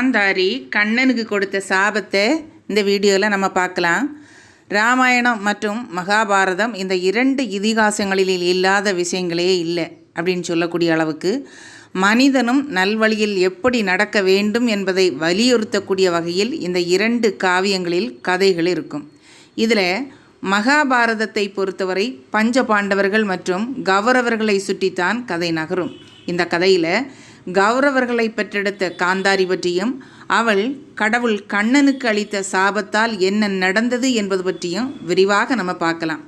காந்தாரி கண்ணனுக்கு கொடுத்த சாபத்தை இந்த வீடியோவில் நம்ம பார்க்கலாம். ராமாயணம் மற்றும் மகாபாரதம் இந்த இரண்டு இதிகாசங்களில் இல்லாத விஷயங்களே இல்லை அப்படின்னு சொல்லக்கூடிய அளவுக்கு மனிதனும் நல்வழியில் எப்படி நடக்க வேண்டும் என்பதை வலியுறுத்தக்கூடிய வகையில் இந்த இரண்டு காவியங்களில் கதைகள் இருக்கும். இதில் மகாபாரதத்தை பொறுத்தவரை பஞ்ச பாண்டவர்கள் மற்றும் கௌரவர்களை சுற்றித்தான் கதை நகரும். இந்த கதையில் கௌரவர்களை பெற்றெடுத்த காந்தாரி பற்றியும் அவள் கடவுள் கண்ணனுக்கு அளித்த சாபத்தால் என்ன நடந்தது என்பது பற்றியும் விரிவாக நம்ம பார்க்கலாம்.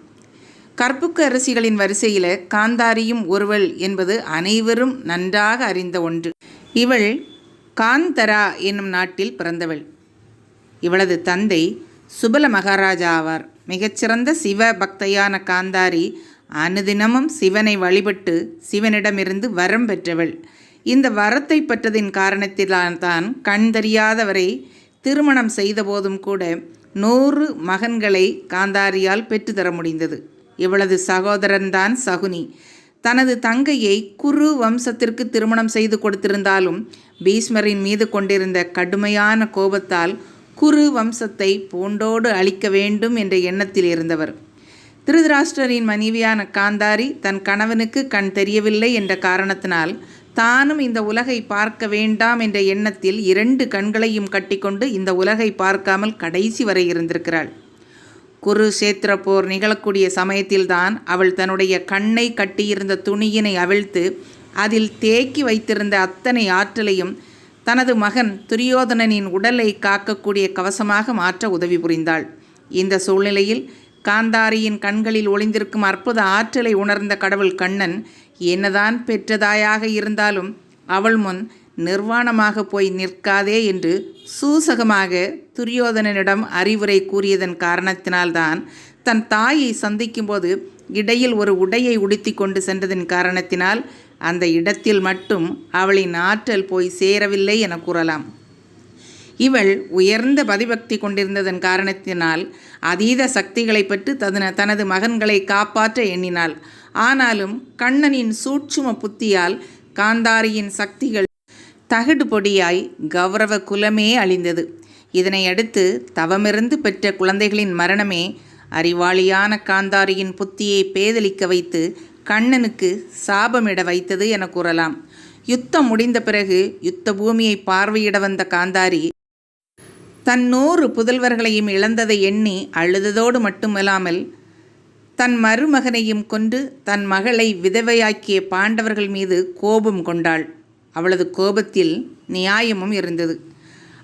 கற்புக்கு அரசிகளின் வரிசையில் காந்தாரியும் ஒருவள் என்பது அனைவரும் நன்றாக அறிந்த ஒன்று. இவள் காந்தரா என்னும் நாட்டில் பிறந்தவள். இவளது தந்தை சுபல மகாராஜா ஆவார். மிகச்சிறந்த சிவ பக்தையான காந்தாரி அனுதினமும் சிவனை வழிபட்டு சிவனிடமிருந்து வரம் பெற்றவள். இந்த வரத்தை பெற்றதின் காரணத்தினால்தான் கண் தெரியாதவரை திருமணம் செய்தபோதும் கூட நூறு மகன்களை காந்தாரியால் பெற்றுத்தர முடிந்தது. இவளது சகோதரன்தான் சகுனி. தனது தங்கையை குரு வம்சத்திற்கு திருமணம் செய்து கொடுத்திருந்தாலும் பீஷ்மரின் மீது கொண்டிருந்த கடுமையான கோபத்தால் குரு வம்சத்தை பூண்டோடு அழிக்க வேண்டும் என்ற எண்ணத்தில் இருந்தவர். திருதராஷ்டிரரின் மனைவியான காந்தாரி தன் கணவனுக்கு கண் தெரியவில்லை என்ற காரணத்தினால் தானும் இந்த உலகை பார்க்க வேண்டாம் என்ற எண்ணத்தில் இரண்டு கண்களையும் கட்டிக்கொண்டு இந்த உலகை பார்க்காமல் கடைசி வரை இருந்திருக்கிறாள். குருஷேத்திர போர் நிகழக்கூடிய சமயத்தில்தான் அவள் தன்னுடைய கண்ணை கட்டியிருந்த துணியினை அவிழ்த்து அதில் தேக்கி வைத்திருந்த அத்தனை ஆற்றலையும் தனது மகன் துரியோதனனின் உடலை காக்கக்கூடிய கவசமாக மாற்ற உதவி புரிந்தாள். இந்த சூழ்நிலையில் காந்தாரியின் கண்களில் ஒளிந்திருக்கும் அற்புத ஆற்றலை உணர்ந்த கடவுள் கண்ணன் என்னதான் பெற்றதாயாக இருந்தாலும் அவள் முன் நிர்வாணமாக போய் நிற்காதே என்று சூசகமாக துரியோதனனிடம் அறிவுரை கூறியதன் காரணத்தினால்தான் தன் தாயை சந்திக்கும்போது இடையில் ஒரு உடையை உடுத்தி கொண்டு சென்றதன் காரணத்தினால் அந்த இடத்தில் மட்டும் அவளின் ஆற்றல் போய் சேரவில்லை என கூறலாம். இவள் உயர்ந்த பதிபக்தி கொண்டிருந்ததன் காரணத்தினால் அதீத சக்திகளை பெற்று தன தனது மகன்களை காப்பாற்ற எண்ணினாள். ஆனாலும் கண்ணனின் சூட்சும புத்தியால் காந்தாரியின் சக்திகள் தகடு பொடியாய் கௌரவ குலமே அழிந்தது. இதனையடுத்து தவமிருந்து பெற்ற குழந்தைகளின் மரணமே அறிவாளியான காந்தாரியின் புத்தியை பேதலிக்க வைத்து கண்ணனுக்கு சாபமிட வைத்தது என கூறலாம். யுத்தம் முடிந்த பிறகு யுத்த பூமியை பார்வையிட வந்த காந்தாரி தன் நூறு புதல்வர்களையும் இழந்ததை எண்ணி அழுததோடு மட்டுமல்லாமல் தன் மருமகனையும் கொண்டு தன் மகளை விதவையாக்கிய பாண்டவர்கள் மீது கோபம் கொண்டாள். அவளது கோபத்தில் நியாயமும் இருந்தது.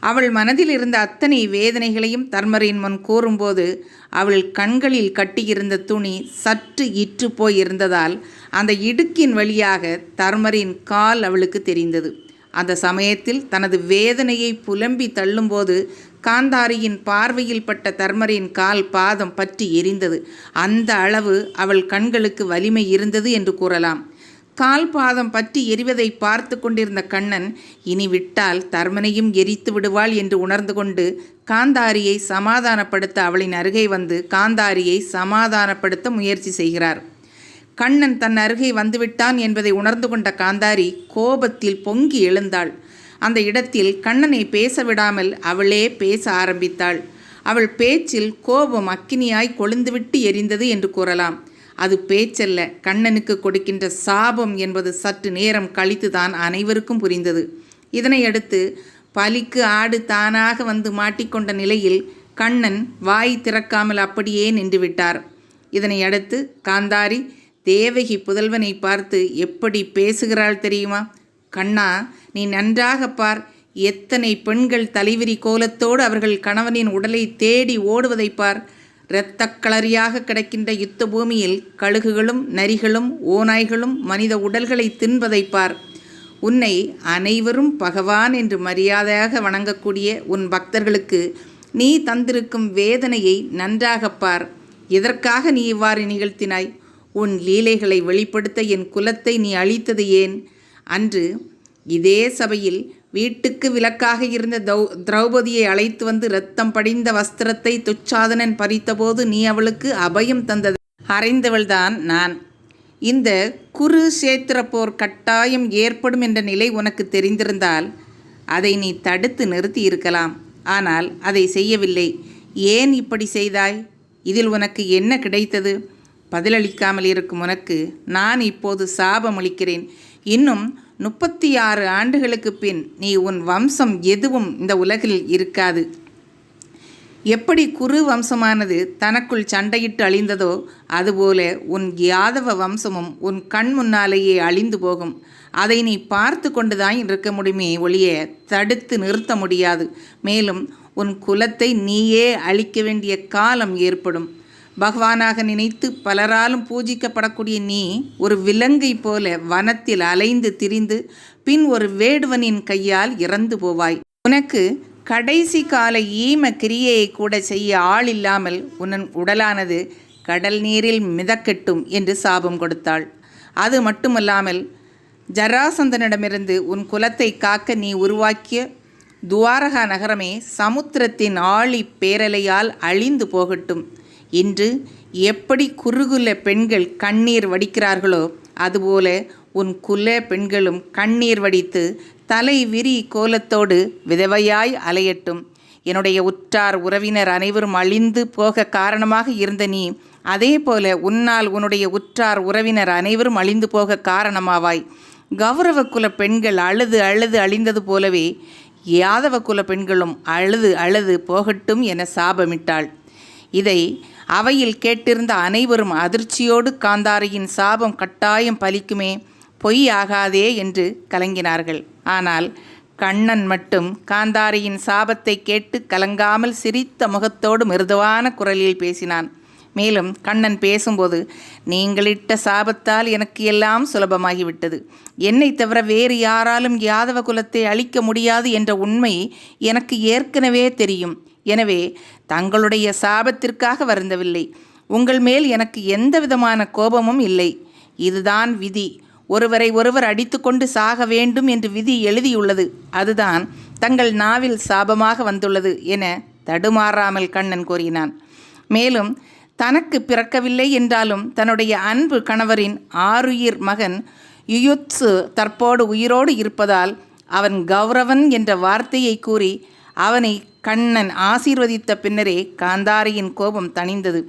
அவள் மனதில் இருந்த அத்தனை வேதனைகளையும் தர்மரின் முன் கூறும்போது அவள் கண்களில் கட்டியிருந்த துணி சற்று இற்று போய் இருந்ததால் அந்த இடுக்கின் வழியாக தர்மரின் கால் அவளுக்கு தெரிந்தது. அந்த சமயத்தில் தனது வேதனையை புலம்பி தள்ளும்போது காந்தாரியின் பார்வையில் பட்ட தர்மரின் கால் பாதம் பற்றி எரிந்தது. அந்த அளவு அவள் கண்களுக்கு வலிமை இருந்தது என்று கூறலாம். கால் பாதம் பற்றி எரிவதை பார்த்து கொண்டிருந்த கண்ணன் இனி விட்டால் தர்மனையும் எரித்து விடுவாள் என்று உணர்ந்து கொண்டு காந்தாரியை சமாதானப்படுத்த அவளின் அருகே வந்து காந்தாரியை சமாதானப்படுத்த முயற்சி செய்கிறார். கண்ணன் தன் அருகே வந்துவிட்டான் என்பதை உணர்ந்து கொண்ட காந்தாரி கோபத்தில் பொங்கி எழுந்தாள். அந்த இடத்தில் கண்ணனை பேச விடாமல் அவளே பேச ஆரம்பித்தாள். அவள் பேச்சில் கோபம் அக்கினியாய் கொழுந்துவிட்டு எரிந்தது என்று கூறலாம். அது பேச்சல்ல கண்ணனுக்கு கொடுக்கின்ற சாபம் என்பது சற்று நேரம் கழித்துதான் அனைவருக்கும் புரிந்தது. இதனை அடுத்து பலிக்கு ஆடு தானாக வந்து மாட்டிக்கொண்ட நிலையில் கண்ணன் வாய் திறக்காமல் அப்படியே நின்றுவிட்டார். இதனையடுத்து காந்தாரி தேவகி புதல்வனை பார்த்து எப்படி பேசுகிறாள் தெரியுமா? கண்ணா நீ நன்றாக பார். எத்தனை பெண்கள் தலைவிரி கோலத்தோடு அவர்கள் கணவனின் உடலை தேடி ஓடுவதை பார். இரத்தக்களறியாக கிடக்கின்ற யுத்த பூமியில் கழுகுகளும் நரிகளும் ஓநாய்களும் மனித உடல்களை தின்பதை பார். உன்னை அனைவரும் பகவான் என்று மரியாதையாக வணங்கக்கூடிய உன் பக்தர்களுக்கு நீ தந்திருக்கும் வேதனையை நன்றாக பார். எதற்காக நீ இவ்வாறு நிகழ்த்தினாய்? உன் லீலைகளை வெளிப்படுத்த என் குலத்தை நீ அழித்தது ஏன்? அன்று இதே சபையில் வீட்டுக்கு விலக்காக இருந்த தௌ திரௌபதியை அழைத்து வந்து இரத்தம் படிந்த வஸ்திரத்தை துச்சாதனன் பறித்தபோது நீ அவளுக்கு அபயம் தந்தது. அறைந்தவள்தான் நான். இந்த குரு சேத்திர போர் கட்டாயம் ஏற்படும் என்ற நிலை உனக்கு தெரிந்திருந்தால் அதை நீ தடுத்து நிறுத்தி இருக்கலாம். ஆனால் அதை செய்யவில்லை. ஏன் இப்படி செய்தாய்? இதில் உனக்கு என்ன கிடைத்தது? பதிலளிக்காமல் இருக்கும் உனக்கு நான் இப்போது சாபமளிக்கிறேன். இன்னும் முப்பத்தி ஆறு ஆண்டுகளுக்கு பின் நீ உன் வம்சம் எதுவும் இந்த உலகில் இருக்காது. எப்படி குரு வம்சமானது தனக்குள் சண்டையிட்டு அழிந்ததோ அதுபோல உன் யாதவ வம்சமும் உன் கண் முன்னாலேயே அழிந்து போகும். அதை நீ பார்த்து கொண்டுதான் இருக்க முடியுமே ஒழிய தடுத்து நிறுத்த முடியாது. மேலும் உன் குலத்தை நீயே அழிக்க வேண்டிய காலம் ஏற்படும். பகவானாக நினைத்து பலராலும் பூஜிக்கப்படக்கூடிய நீ ஒரு விலங்கை போல வனத்தில் அலைந்து திரிந்து பின் ஒரு வேடுவனின் கையால் இறந்து போவாய். உனக்கு கடைசி கால ஈம கிரியையை கூட செய்ய ஆள் இல்லாமல் உன்னன் உடலானது கடல் நீரில் மிதக்கட்டும் என்று சாபம் கொடுத்தாள். அது மட்டுமல்லாமல் ஜராசந்தனிடமிருந்து உன் குலத்தை காக்க நீ உருவாக்கிய துவாரகா நகரமே சமுத்திரத்தின் ஆழி பேரலையால் அழிந்து போகட்டும். இன்று எப்படி குறுகுல பெண்கள் கண்ணீர் வடிக்கிறார்களோ அதுபோல உன் குல பெண்களும் கண்ணீர் வடித்து தலை விரி கோலத்தோடு விதவையாய் அலையட்டும். என்னுடைய உற்றார் உறவினர் அனைவரும் அழிந்து போக காரணமாக இருந்த நீ அதே போல உன்னால் உன்னுடைய உற்றார் உறவினர் அனைவரும் அழிந்து போக காரணமாவாய். கௌரவ குல பெண்கள் அழுது அழுது அழிந்தது போலவே யாதவ குல பெண்களும் அழுது அழுது போகட்டும் என சாபமிட்டாள். இதை அவையில் கேட்டிருந்த அனைவரும் அதிர்ச்சியோடு காந்தாரியின் சாபம் கட்டாயம் பலிக்குமே பொய் ஆகாதே என்று கலங்கினார்கள். ஆனால் கண்ணன் மட்டும் காந்தாரியின் சாபத்தை கேட்டு கலங்காமல் சிரித்த முகத்தோடு மிருதுவான குரலில் பேசினான். மேலும் கண்ணன் பேசும்போது நீங்களிட்ட சாபத்தால் எனக்கு எல்லாம் சுலபமாகிவிட்டது. என்னை தவிர வேறு யாராலும் யாதவ குலத்தை அழிக்க முடியாது என்ற உண்மை எனக்கு ஏற்கனவே தெரியும். எனவே தங்களுடைய சாபத்திற்காக வருந்தவில்லை. உங்கள் மேல் எனக்கு எந்த விதமான கோபமும் இல்லை. இதுதான் விதி. ஒருவரை ஒருவர் அடித்துக்கொண்டு சாக வேண்டும் என்று விதி எழுதியுள்ளது. அதுதான் தங்கள் நாவில் சாபமாக வந்துள்ளது என தடுமாறாமல் கண்ணன் கூறினான். மேலும் தனக்கு பிறக்கவில்லை என்றாலும் தன்னுடைய அன்பு கணவரின் ஆருயிர் மகன் யுயுத்சு தற்போடு உயிரோடு இருப்பதால் அவன் கௌரவன் என்ற வார்த்தையை கூறி அவனை கண்ணன் ஆசீர்வதித்த பின்னரே காந்தாரியின் கோபம் தணிந்தது.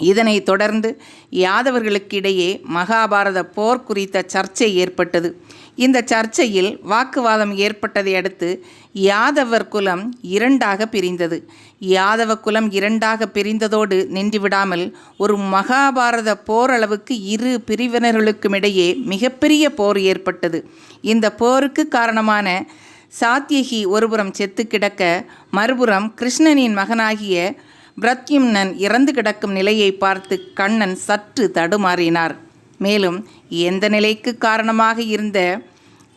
இதனைத் தொடர்ந்து யாதவர்களுக்கிடையே மகாபாரத போர் குறித்த சர்ச்சை ஏற்பட்டது. இந்த சர்ச்சையில் வாக்குவாதம் ஏற்பட்டதை அடுத்து யாதவர் குலம் இரண்டாக பிரிந்தது. யாதவ குலம் இரண்டாக பிரிந்ததோடு நின்றுவிடாமல் ஒரு மகாபாரத போரளவுக்கு இரு பிரிவினர்களுக்குமிடையே மிகப்பெரிய போர் ஏற்பட்டது. இந்த போருக்கு காரணமான சாத்தியகி ஒருபுறம் செத்து கிடக்க மறுபுறம் கிருஷ்ணனின் மகனாகிய பிரத்யும்னன் இறந்து கிடக்கும் நிலையை பார்த்து கண்ணன் சற்று தடுமாறினார். மேலும் எந்த நிலைக்கு காரணமாக இருந்த?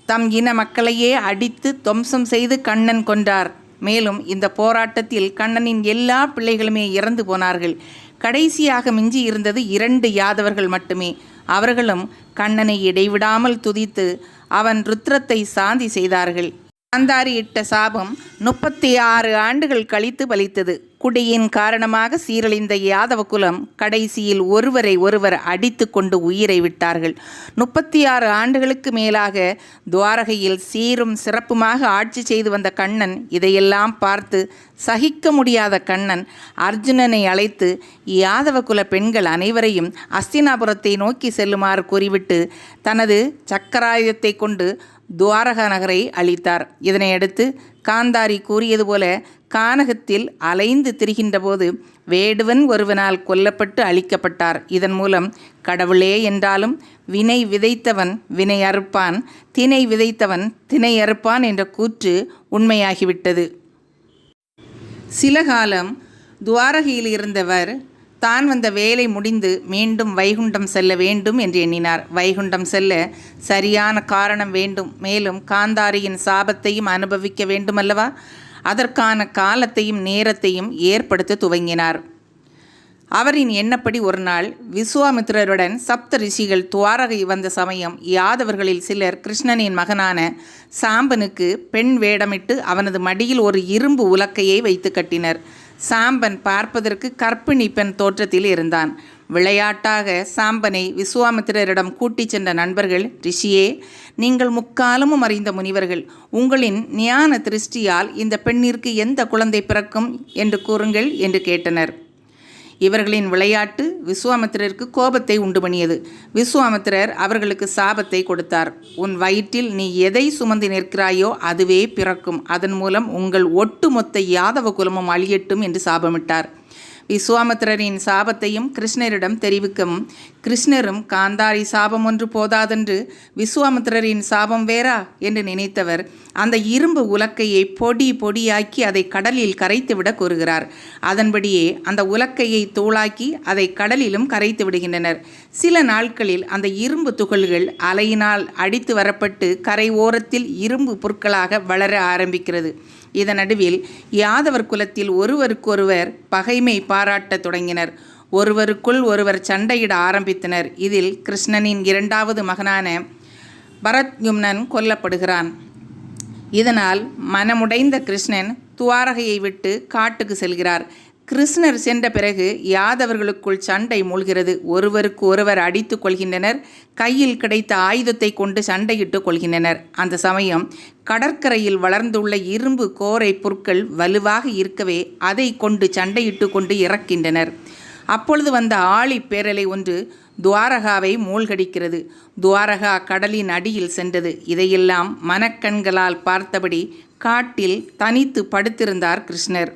தம் இன மக்களையே அடித்து துவம்சம் செய்து கண்ணன் கொண்டார் மேலும் இந்த போராட்டத்தில் கண்ணனின் எல்லா பிள்ளைகளுமே இறந்து போனார்கள். கடைசியாக மிஞ்சி இருந்தது இரண்டு யாதவர்கள் மட்டுமே. அவர்களும் கண்ணனை இடைவிடாமல் துதித்து அவன் ருத்ரத்தை சாந்தி செய்தார்கள். காந்தாரி இட்ட சாபம் முப்பத்தி ஆறு ஆண்டுகள் கழித்து பலித்தது. குடியின் காரணமாக சீரழிந்த யாதவ குலம் கடைசியில் ஒருவரை ஒருவர் அடித்து கொண்டு உயிரை விட்டார்கள். முப்பத்தி ஆறு ஆண்டுகளுக்கு மேலாக துவாரகையில் சீரும் சிறப்புமாக ஆட்சி செய்து வந்த கண்ணன் இதையெல்லாம் பார்த்து சகிக்க முடியாத கண்ணன் அர்ஜுனனை அழைத்து யாதவ குல பெண்கள் அனைவரையும் அஸ்தினாபுரத்தை நோக்கி செல்லுமாறு கூறிவிட்டு தனது சக்கராயுதத்தை கொண்டு துவாரகா நகரை அளித்தார் இதனையடுத்து காந்தாரி கூறியது போல கானகத்தில் அலைந்து திரிகின்றபோது வேடுவன் ஒருவனால் கொல்லப்பட்டு அழிக்கப்பட்டார். இதன் மூலம் கடவுளே என்றாலும் வினை விதைத்தவன் வினை அறுப்பான் தினை விதைத்தவன் தினை அறுப்பான் என்ற கூற்று உண்மையாகிவிட்டது. சில காலம் துவாரகையில் இருந்தவர் தான் வந்த வேலை முடிந்து மீண்டும் வைகுண்டம் செல்ல வேண்டும் என்று எண்ணினார். வைகுண்டம் செல்ல சரியான காரணம் வேண்டும். மேலும் காந்தாரியின் சாபத்தையும் அனுபவிக்க வேண்டுமல்லவா? அதற்கான காலத்தையும் நேரத்தையும் ஏற்படுத்த துவங்கினார். அவரின் எண்ணப்படி ஒரு நாள் விஸ்வாமித்திரருடன் சப்த ரிஷிகள் துவாரகை வந்த சமயம் யாதவர்களில் சிலர் கிருஷ்ணனின் மகனான சாம்பனுக்கு பெண் வேடமிட்டு அவனது மடியில் ஒரு இரும்பு உலக்கையை வைத்து கட்டினர். சாம்பன் பார்ப்பதற்கு கற்பிணி பெண் தோற்றத்தில் இருந்தான். விளையாட்டாக சாம்பனை விசுவாமித்திரரிடம் கூட்டிச் சென்ற நண்பர்கள் ரிஷியே நீங்கள் முக்காலமும் அறிந்த முனிவர்கள். உங்களின் ஞான திருஷ்டியால் இந்த பெண்ணிற்கு எந்த குழந்தை பிறக்கும்? என்று கூறுங்கள் என்று கேட்டனர். இவர்களின் விளையாட்டு விஸ்வாமித்திரருக்கு கோபத்தை உண்டு பண்ணியது விஸ்வாமித்திரர் அவர்களுக்கு சாபத்தை கொடுத்தார். உன் வயிற்றில் நீ எதை சுமந்து நிற்கிறாயோ அதுவே பிறக்கும். அதன் மூலம் உங்கள் ஒட்டுமொத்த யாதவ குலமும் அழியட்டும் என்று சாபமிட்டார். விசுவாமித்திரரின் சாபத்தையும் கிருஷ்ணரிடம் தெரிவிக்கவும் கிருஷ்ணரும் காந்தாரி சாபம் ஒன்று போதாதென்று விசுவாமித்திரரின் சாபம் வேறா? என்று நினைத்தவர். அந்த இரும்பு உலக்கையை பொடி பொடியாக்கி அதை கடலில் கரைத்துவிட கூறுகிறார். அதன்படியே அந்த உலக்கையை தூளாக்கி அதை கடலிலும் கரைத்து விடுகின்றனர் சில நாட்களில் அந்த இரும்பு துகள்கள் அலையினால் அடித்து வரப்பட்டு கரை ஓரத்தில் இரும்பு பொருட்களாக வளர ஆரம்பிக்கிறது. இதன் நடுவில் யாதவர் குலத்தில் ஒருவருக்கொருவர் பகைமை பாராட்டத் தொடங்கினர். ஒருவருக்குள் ஒருவர் சண்டையிட ஆரம்பித்தனர். இதில் கிருஷ்ணனின் இரண்டாவது மகனான பரத்யும்னன் கொல்லப்படுகிறான். இதனால் மனமுடைந்த கிருஷ்ணன் துவாரகையை விட்டு காட்டுக்கு செல்கிறார். கிருஷ்ணர் சென்ற பிறகு யாதவர்களுக்குள் சண்டை மூழ்கிறது. ஒருவருக்கு ஒருவர் அடித்துக் கொள்கின்றனர். கையில் கிடைத்த ஆயுதத்தை கொண்டு சண்டையிட்டு கொள்கின்றனர். அந்த சமயம் கடற்கரையில் வளர்ந்துள்ள இரும்பு கோரை பொருட்கள் வலுவாக இருக்கவே அதை கொண்டு சண்டையிட்டு கொண்டு இறக்கின்றனர். அப்பொழுது வந்த ஆழி பேரலை ஒன்று துவாரகாவை மூழ்கடிக்கிறது. துவாரகா கடலின் அடியில் சென்றது. இதையெல்லாம் மனக்கண்களால் பார்த்தபடி காட்டில் தனித்து படுத்திருந்தார் கிருஷ்ணர்.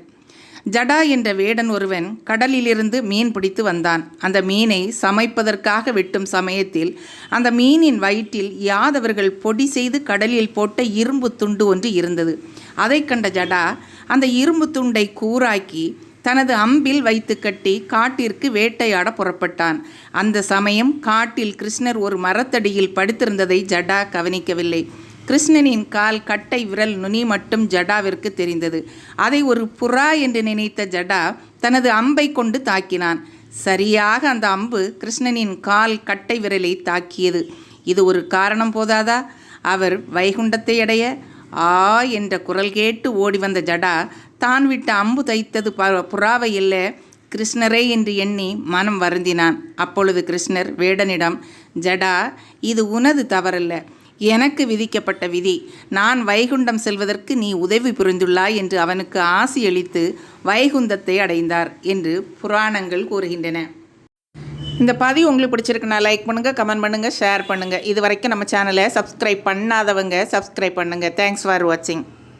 ஜடா என்ற வேடன் ஒருவன் கடலிலிருந்து மீன் பிடித்து வந்தான். அந்த மீனை சமைப்பதற்காக வெட்டும் சமயத்தில் அந்த மீனின் வயிற்றில் யாதவர்கள் பொடி செய்து கடலில் போட்ட இரும்பு துண்டு ஒன்று இருந்தது. அதை கண்ட ஜடா அந்த இரும்பு துண்டை கூராக்கி தனது அம்பில் வைத்து கட்டி காட்டிற்கு வேட்டையாட புறப்பட்டான். அந்த சமயம் காட்டில் கிருஷ்ணர் ஒரு மரத்தடியில் படுத்திருந்ததை ஜடா கவனிக்கவில்லை. கிருஷ்ணனின் கால் கட்டை விரல் நுனி மட்டும் ஜடாவிற்கு தெரிந்தது. அதை ஒரு புறா என்று நினைத்த ஜடா தனது அம்பை கொண்டு தாக்கினான். சரியாக அந்த அம்பு கிருஷ்ணனின் கால் கட்டை விரலை தாக்கியது. இது ஒரு காரணம் போதாதா? அவர் வைகுண்டத்தை அடைய ஆ என்ற குரல் கேட்டு ஓடி வந்த ஜடா தான் விட்ட அம்பு தைத்தது புறாவை இல்லை கிருஷ்ணரே என்று எண்ணி மனம் வருந்தினான். அப்பொழுது கிருஷ்ணர் வேடனிடம் ஜடா இது உனது தவறல்ல. எனக்கு விதிக்கப்பட்ட விதி. நான் வைகுண்டம் செல்வதற்கு நீ உதவி புரிந்துள்ளாய் என்று அவனுக்கு ஆசியளித்து வைகுந்தத்தை அடைந்தார் என்று புராணங்கள் கூறுகின்றன. இந்த பதிவு உங்களுக்கு பிடிச்சிருக்குன்னா லைக் பண்ணுங்கள் கமெண்ட் பண்ணுங்கள் ஷேர் பண்ணுங்கள் இது வரைக்கும் நம்ம சேனலை சப்ஸ்கிரைப் பண்ணாதவங்க சப்ஸ்கிரைப் பண்ணுங்கள் தேங்க்ஸ் ஃபார் வாட்சிங்